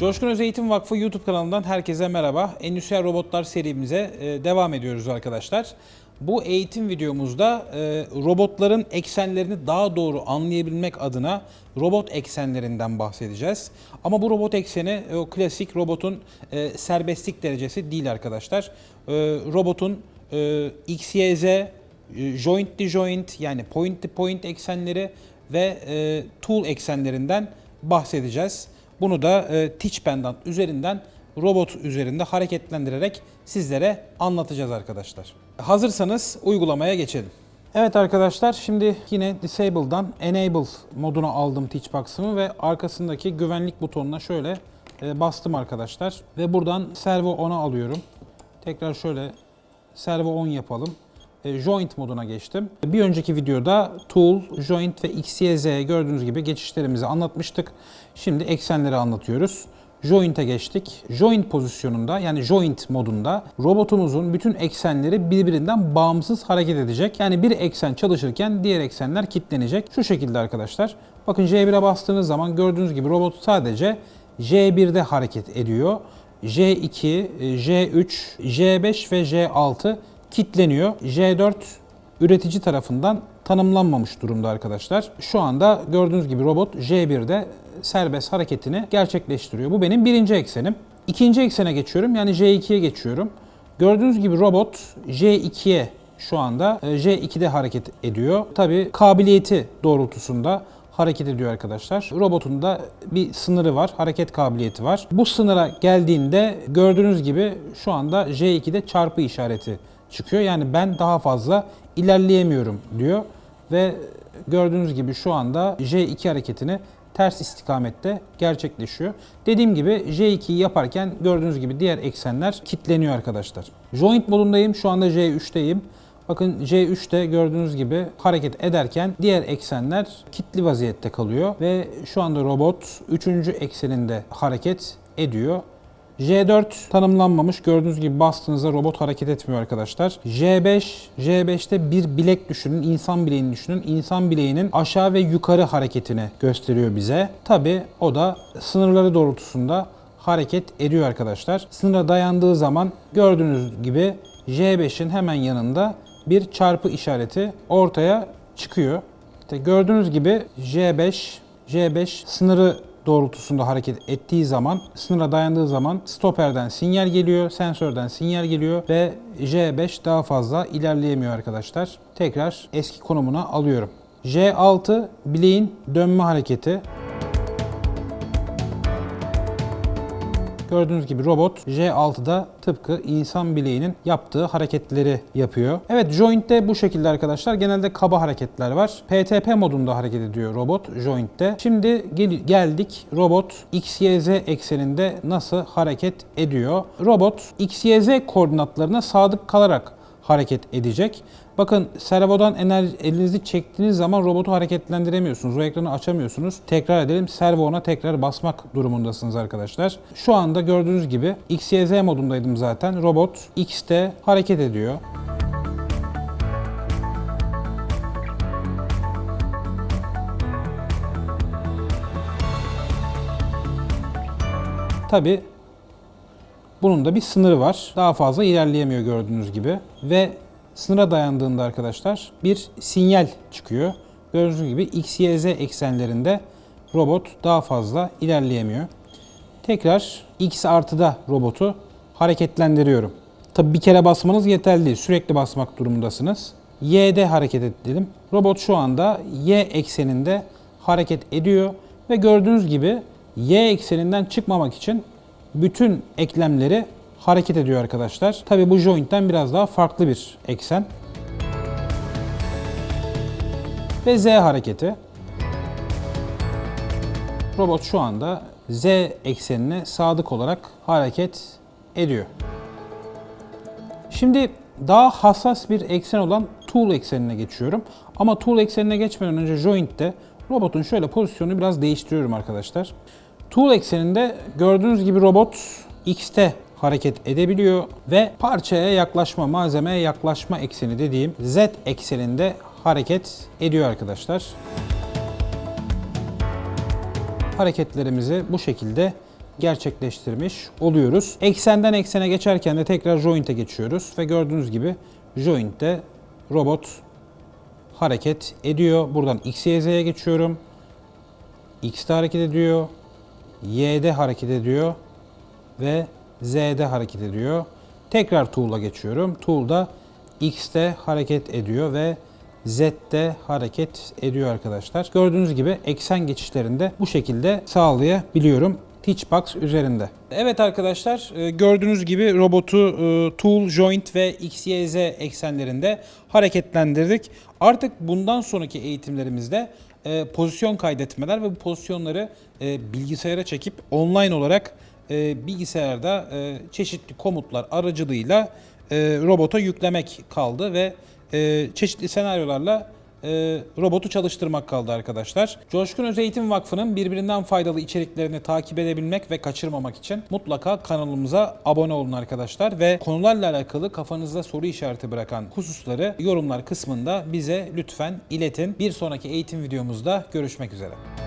Coşkun Öz Eğitim Vakfı YouTube kanalından herkese merhaba. Endüstriyel robotlar serimize e, devam ediyoruz arkadaşlar. Bu eğitim videomuzda e, robotların eksenlerini daha doğru anlayabilmek adına robot eksenlerinden bahsedeceğiz. Ama bu robot ekseni o klasik robotun e, serbestlik derecesi değil arkadaşlar. Robotun e, XYZ, e, joint to joint yani point to point eksenleri ve tool eksenlerinden bahsedeceğiz. Bunu da e, Teach Pendant üzerinden robot üzerinde hareketlendirerek sizlere anlatacağız arkadaşlar. Hazırsanız uygulamaya geçelim. Evet arkadaşlar şimdi yine Disable'dan Enable moduna aldım Teachbox'ımı ve arkasındaki güvenlik butonuna şöyle e, bastım arkadaşlar. Ve buradan Servo 10'a alıyorum. Tekrar şöyle Servo 10 yapalım. E, Joint moduna geçtim. Bir önceki videoda Tool, Joint ve XYZ gördüğünüz gibi geçişlerimizi anlatmıştık. Şimdi eksenleri anlatıyoruz. Joint'e geçtik. Joint pozisyonunda yani joint modunda robotumuzun bütün eksenleri birbirinden bağımsız hareket edecek. Yani bir eksen çalışırken diğer eksenler kilitlenecek. Şu şekilde arkadaşlar. Bakın J1'e bastığınız zaman gördüğünüz gibi robot sadece J1'de hareket ediyor. J2, J3, J5 ve J6 kitleniyor. J4 üretici tarafından tanımlanmamış durumda arkadaşlar. Şu anda gördüğünüz gibi robot J1'de serbest hareketini gerçekleştiriyor. Bu benim birinci eksenim. İkinci eksene geçiyorum yani J2'ye geçiyorum. Gördüğünüz gibi robot J2'ye şu anda e, J2'de hareket ediyor. Tabi kabiliyeti doğrultusunda hareket ediyor arkadaşlar. Robotun da bir sınırı var, hareket kabiliyeti var. Bu sınıra geldiğinde gördüğünüz gibi şu anda J2'de çarpı işareti çıkıyor. Yani ben daha fazla ilerleyemiyorum diyor ve gördüğünüz gibi şu anda J2 hareketini ters istikamette gerçekleşiyor. Dediğim gibi J2'yi yaparken gördüğünüz gibi diğer eksenler kilitleniyor arkadaşlar. Joint modundayım. Şu anda J3'teyim. Bakın J3'te gördüğünüz gibi hareket ederken diğer eksenler kilitli vaziyette kalıyor ve şu anda robot 3. ekseninde hareket ediyor. J4 tanımlanmamış. Gördüğünüz gibi bastığınızda robot hareket etmiyor arkadaşlar. J5, J5'te bir bilek düşünün, insan bileğini düşünün. İnsan bileğinin aşağı ve yukarı hareketini gösteriyor bize. Tabi o da sınırları doğrultusunda hareket ediyor arkadaşlar. Sınıra dayandığı zaman gördüğünüz gibi J5'in hemen yanında bir çarpı işareti ortaya çıkıyor. İşte gördüğünüz gibi J5, J5 sınırı doğrultusunda hareket ettiği zaman, sınıra dayandığı zaman stoperden sinyal geliyor, sensörden sinyal geliyor ve J5 daha fazla ilerleyemiyor arkadaşlar. Tekrar eski konumuna alıyorum. J6 bileğin dönme hareketi. Gördüğünüz gibi robot J6'da tıpkı insan bileğinin yaptığı hareketleri yapıyor. Evet joint'te bu şekilde arkadaşlar. Genelde kaba hareketler var. PTP modunda hareket ediyor robot joint'te. Şimdi gel geldik robot XYZ ekseninde nasıl hareket ediyor. Robot XYZ koordinatlarına sadık kalarak hareket edecek. Bakın servodan enerji, elinizi çektiğiniz zaman robotu hareketlendiremiyorsunuz. O ekranı açamıyorsunuz. Tekrar edelim. Servo ona tekrar basmak durumundasınız arkadaşlar. Şu anda gördüğünüz gibi XYZ modundaydım zaten. Robot X'te hareket ediyor. Tabi bunun da bir sınırı var. Daha fazla ilerleyemiyor gördüğünüz gibi. Ve sınıra dayandığında arkadaşlar bir sinyal çıkıyor. Gördüğünüz gibi X, Y, Z eksenlerinde robot daha fazla ilerleyemiyor. Tekrar X artıda robotu hareketlendiriyorum. Tabi bir kere basmanız yeterli değil. Sürekli basmak durumundasınız. Y'de hareket edelim. Robot şu anda Y ekseninde hareket ediyor ve gördüğünüz gibi Y ekseninden çıkmamak için bütün eklemleri hareket ediyor arkadaşlar. Tabi bu joint'ten biraz daha farklı bir eksen. Ve Z hareketi. Robot şu anda Z eksenine sadık olarak hareket ediyor. Şimdi daha hassas bir eksen olan tool eksenine geçiyorum. Ama tool eksenine geçmeden önce joint'te robotun şöyle pozisyonunu biraz değiştiriyorum arkadaşlar. Tool ekseninde gördüğünüz gibi robot X'te hareket edebiliyor ve parçaya yaklaşma, malzemeye yaklaşma ekseni dediğim Z ekseninde hareket ediyor arkadaşlar. Hareketlerimizi bu şekilde gerçekleştirmiş oluyoruz. Eksenden eksene geçerken de tekrar joint'e geçiyoruz ve gördüğünüz gibi joint'te robot hareket ediyor. Buradan X, Y, Z'ye geçiyorum. X'de hareket ediyor. Y'de hareket ediyor. Ve Z'de hareket ediyor. Tekrar Tool'a geçiyorum. Tool'da X'te hareket ediyor ve Z'de hareket ediyor arkadaşlar. Gördüğünüz gibi eksen geçişlerinde bu şekilde sağlayabiliyorum. Teachbox üzerinde. Evet arkadaşlar e, gördüğünüz gibi robotu e, Tool, Joint ve XYZ eksenlerinde hareketlendirdik. Artık bundan sonraki eğitimlerimizde e, pozisyon kaydetmeler ve bu pozisyonları e, bilgisayara çekip online olarak e, bilgisayarda e, çeşitli komutlar aracılığıyla e, robota yüklemek kaldı ve e, çeşitli senaryolarla e, robotu çalıştırmak kaldı arkadaşlar. Coşkun Öz Eğitim Vakfı'nın birbirinden faydalı içeriklerini takip edebilmek ve kaçırmamak için mutlaka kanalımıza abone olun arkadaşlar ve konularla alakalı kafanızda soru işareti bırakan hususları yorumlar kısmında bize lütfen iletin. Bir sonraki eğitim videomuzda görüşmek üzere.